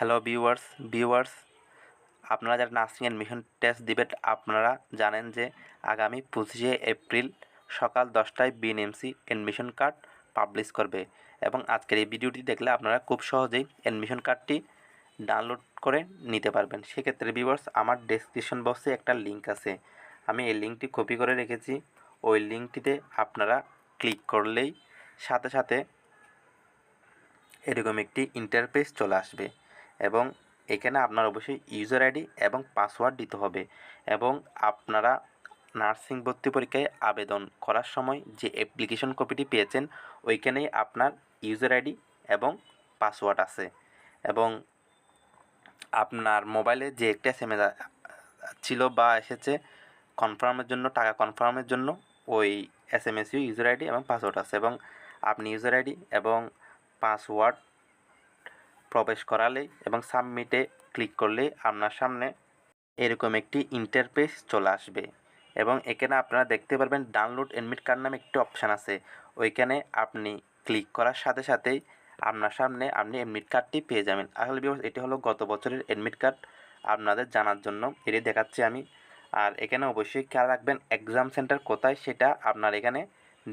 Hello viewers viewers আপনারা যারা nursing admission test দিবেন, আপনারা জানেন যে আগামী পঁচিশে এপ্রিল সকাল দশটায় বিএনএমসি অ্যাডমিশন কার্ড পাবলিশ করবে এবং আজকের এই ভিডিওটি দেখলে আপনারা খুব সহজেই অ্যাডমিশন কার্ডটি ডাউনলোড করে নিতে পারবেন। সেক্ষেত্রে ভিউয়ার্স আমার ডেসক্রিপশন বক্সে একটা লিঙ্ক আছে। আমি এই লিঙ্কটি কপি করে রেখেছি। ওই লিঙ্কটিতে আপনারা ক্লিক করলেই সাথে সাথে এরকম একটি ইন্টারফেস চলে আসবে। এবং এখানে আপনার অবশ্যই ইউজার আইডি এবং পাসওয়ার্ড দিতে হবে এবং আপনারা নার্সিং ভর্তি পরীক্ষায় আবেদন করার সময় যে অ্যাপ্লিকেশন কপিটি পেয়েছেন, ওইখানেই আপনার ইউজার আইডি এবং পাসওয়ার্ড আছে। এবং আপনার মোবাইলে যে একটা এস ছিল বা এসেছে কনফার্মের জন্য, টাকা কনফার্মের জন্য, ওই S M S user ID এবং পাসওয়ার্ড আছে। এবং আপনি ইউজার আইডি এবং পাসওয়ার্ড প্রবেশ করালেই এবং সাবমিটে ক্লিক করলেই আপনার সামনে এরকম একটি ইন্টারফেস চলে আসবে। এবং এখানে আপনারা দেখতে পারবেন ডাউনলোড এডমিট কার্ড নামে একটি অপশান আছে। ওইখানে আপনি ক্লিক করার সাথে সাথেই আপনার সামনে আপনি এডমিট কার্ডটি পেয়ে যাবেন। আসলে বিকজ এটি হলো গত বছরের এডমিট কার্ড আপনাদের জানার জন্য। এটি দেখাচ্ছি আমি। আর এখানে অবশ্যই খেয়াল রাখবেন এক্সাম সেন্টার কোথায় সেটা আপনার এখানে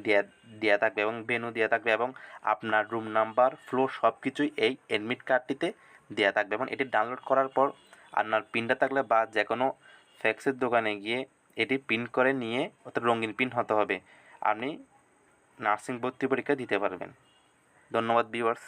দেয়া দেওয়া থাকবে এবং ভেনু দেওয়া থাকবে এবং আপনার রুম নাম্বার ফ্লোর সব কিছুই এই অ্যাডমিট কার্ডটিতে দেওয়া থাকবে এবং এটি ডাউনলোড করার পর আপনার পিনটা থাকলে বা যে কোনো ফ্যাক্সের দোকানে গিয়ে এটি প্রিন্ট করে নিয়ে অর্থাৎ রঙিন প্রিন্ট হতে হবে। আপনি নার্সিং ভর্তি পরীক্ষা দিতে পারবেন। ধন্যবাদ ভিউয়ার্স